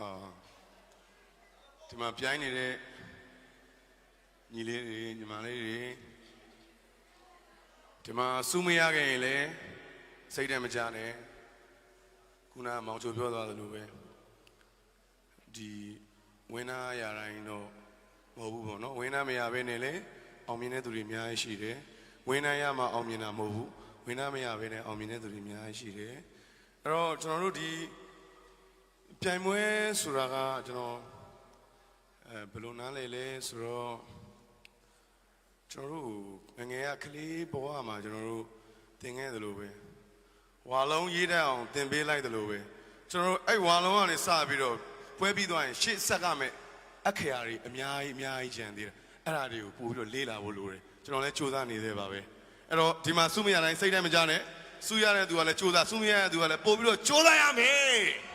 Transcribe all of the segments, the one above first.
အာဒီမှာပြိုင်းနေတဲ့ညီလေးတွေညီမလေးတွေဒီမှာစူးမရခဲ့ရင်လည်းစိတ်ထဲမကြနဲ့ခုနကမောင်ချိုပြောသွားသလိုပဲဒီဝင်းနာရတိုင်းတော့မဟုတ်ဘူးပေါ့နော်ဝင်းနာမရဘဲနဲ့လေအောင်မြင်တဲ့သူတွေအများကြီးရှိတယ်ဝင်းနာရမှအောင်မြင်တာမဟုတ်ဘူးဝင်းနာမရဘဲနဲ့အောင်မြင်တဲ့သူတွေအများကြီးရှိတယ် အဲ့တော့ကျွန်တော်တို့ဒီပြိုင်ပွဲဆိုတာကကျွန်တော်အဲဘယ်လိုနားလဲလဲဆိုတော့ကျွန်တော်တို့ငယ်ငယ်ကကလေးဘဝမှာကျွန်တော်တို့သင်ခဲ့သလိုပဲဝါလုံးရေးတတ်အောင်သင်ပေးလိုက်သလိုပဲကျွန်တော်တို့အဲ့ဝါလုံးကနေစပြီးတော့ပွဲပြီးသွားရင်ရှေ့ဆက်ကမဲ့အခရာတွေအများကြီးအများကြီးကြံသေးတယ်အဲ့ဒါတွေကိုပို့ပြီးတော့လေးလာဖို့လိုတယ်ကျွန်တော်လည်းစူးစမ်းနေသေးပါပဲအဲ့တော့ဒီမှာစုမရတိုင်းစိတ်ထဲမကြနဲ့ စူးရတဲ့သူကလည်းစူးစမ်းစူးမရတဲ့သူကလည်းပို့ပြီးတော့စူးစမ်းရမယ်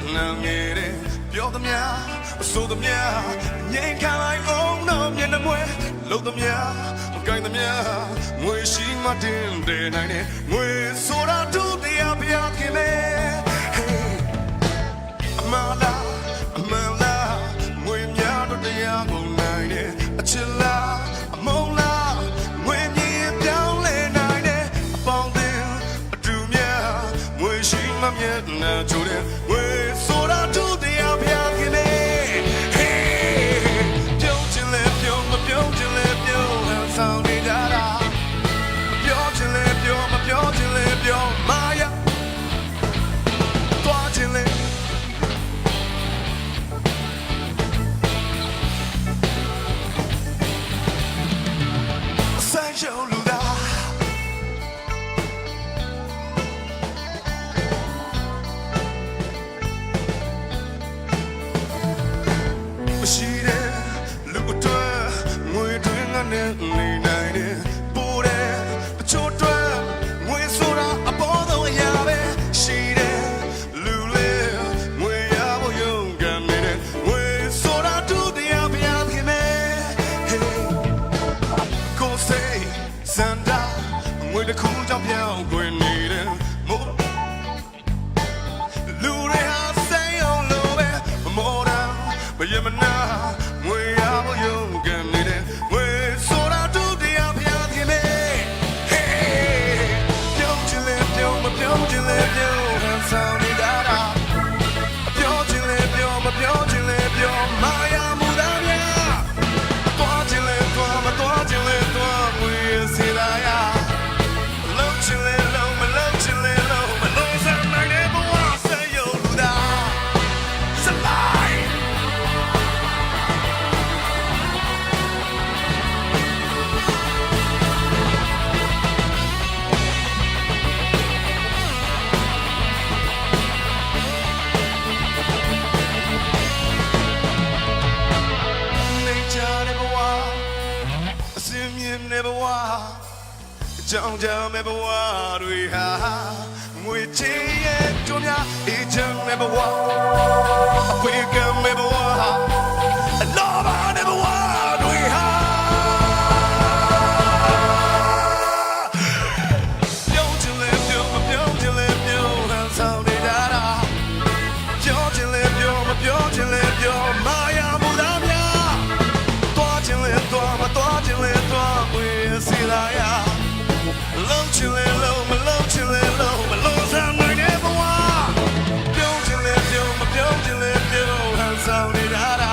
တော့မြင်နာငယ်တဲ့ပြောသမျှအဆိုသမျှငြိမ်ခံလိုက်အောင်တော့မျက်နှာမွဲလုံးသမျှမကိုင်းသမျှငွေရှိမှတင်တယ်နိုင်တယ်ငွေဆိုတာတူတရားပြခင်မဲအမလာအမလာငွေများတော့တရားကုန်နိုင်တယ်အချစ်လားအမုန်းလားငွေမြင်ပြောင်းလဲနိုင်တယ်အပေါင်းအသင်းအတူများငွေရှိမှမျက်နှာချိုးတယ်ငွေ နဲ့နေနိုင်တယ်ပိုးတဲ့အချို့တွေငွေဆိုတာအပေါ်ဆုံးအရာပဲရှိတယ်လူလေးငွေရဖို့ရုန်းကန်နေတဲ့ငွေဆိုတာတူတရားပြခင်မဲ Hey ကိုယ်စိတ်စန္ဒာငွေတစ်ခုကြောင့်ပြောင်းခွင်နေတဲ့မို့လူတွေဟာစိတ်အောင်လို့ပဲမမောတာမယမနာ ကြောင်ကြောင်တဲ့ဘဝတွေဟာငွေချေရဲ့ကြုံများအေးချမ်းတဲ့ဘဝအခွေကံတဲ့ဘဝ ပြောဟန်ဆောင်နေတာတာ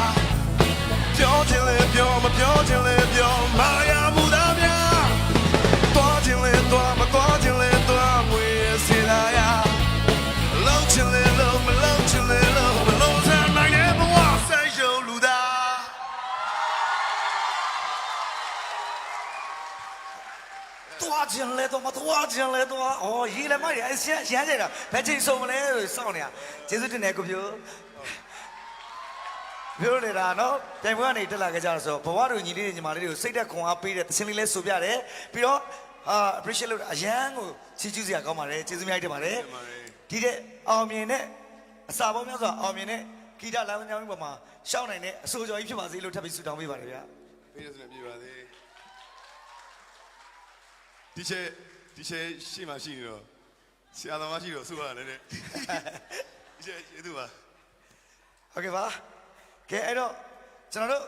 ပြောချင်လေပြောမပြောချင်လေပြောမာယာမူသားများသွားချင်လေသွားမသွားချင်လေသွားဝေးစီလာရလုံးချင်လေလုံးမလုံးချင်လေလုံးမလုံးစမ်းနိုင်တဲ့ဘဝဆက်ရုံလူသားသွားခြင်းလဲတော့မသွားချင်လဲသွားဩရေးလည်းမရအစရရ ပြိုပြောနေတာနော်ပြိုင်ပွဲကနေတက်လာကြကြဆိုဘဝတို့ညီလေးတွေညီမလေးတွေကိုစိတ်သက်ခွန်အားပေးတဲ့သင်းလေးလဲဆိုပြတယ်ပြီးတော့အာ appreciate လုပ်တာအရန်ကိုချီးကျူးစရာကောင်းပါတယ်ကျေးဇူးများတင်ပါတယ်တင်ပါတယ်ဒီတဲ့အောင်မြင်တဲ့အစာပေါင်းများစွာအောင်မြင်တဲ့ဂီတလမ်းကြောင်းပေါ်မှာရှောင်းနိုင်တဲ့အဆိုကြော်ကြီးဖြစ်ပါစေလို့ထပ်ပြီးဆုတောင်းပေးပါတယ်ဗျာပေးရစနေပြပါသေးဒီချက်ဒီချက်ရှိမှရှိနေတော့ဆရာသမားရှိတော့စုရတယ်တဲ့ဒီချက်ကျေးဇူးပါဟုတ်ကဲ့ပါ ကဲအဲ့တော့ကျွန်တော်တို့